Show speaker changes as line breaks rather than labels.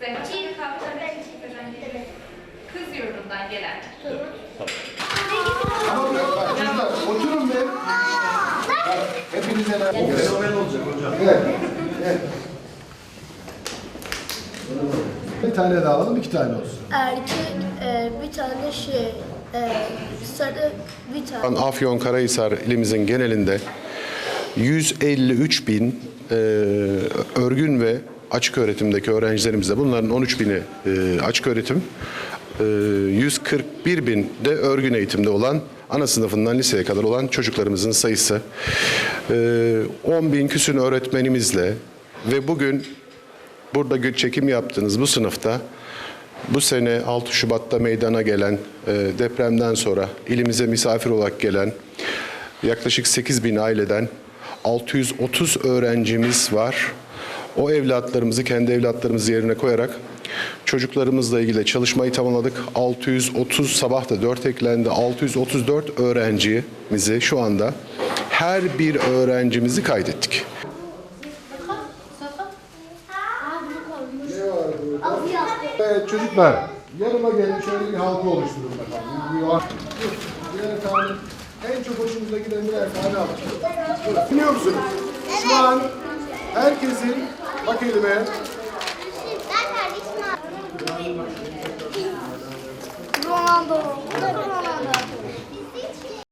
Zeynep Kavcı'nın kız yurdundan gelen. Tamam bak çocuklar Bir tane daha alalım, iki tane olsun.
Erkek e, bir tane şey, e, sarı bir tane.
Afyon Karahisar ilimizin genelinde 153 bin e, örgün ve açık öğretimdeki öğrencilerimizde bunların 13 bini e, açık öğretim, e, 141 bin de örgün eğitimde olan ana sınıfından liseye kadar olan çocuklarımızın sayısı. E, 10 bin küsün öğretmenimizle ve bugün burada çekim yaptığınız bu sınıfta bu sene 6 Şubat'ta meydana gelen e, depremden sonra ilimize misafir olarak gelen yaklaşık 8 bin aileden 630 öğrencimiz var. O evlatlarımızı kendi evlatlarımızı yerine koyarak çocuklarımızla ilgili çalışmayı tamamladık. 630 sabah da 4 eklendi. 634 öğrencimizi şu anda her bir öğrencimizi kaydettik.
Evet çocuklar, yanıma gelin şöyle bir halka oluşturun bakalım. Tane, en çok hoşunuza giden birer tane. Buyurun. Biliyor musunuz? Şu an herkesin, bak elime,
Ronaldo.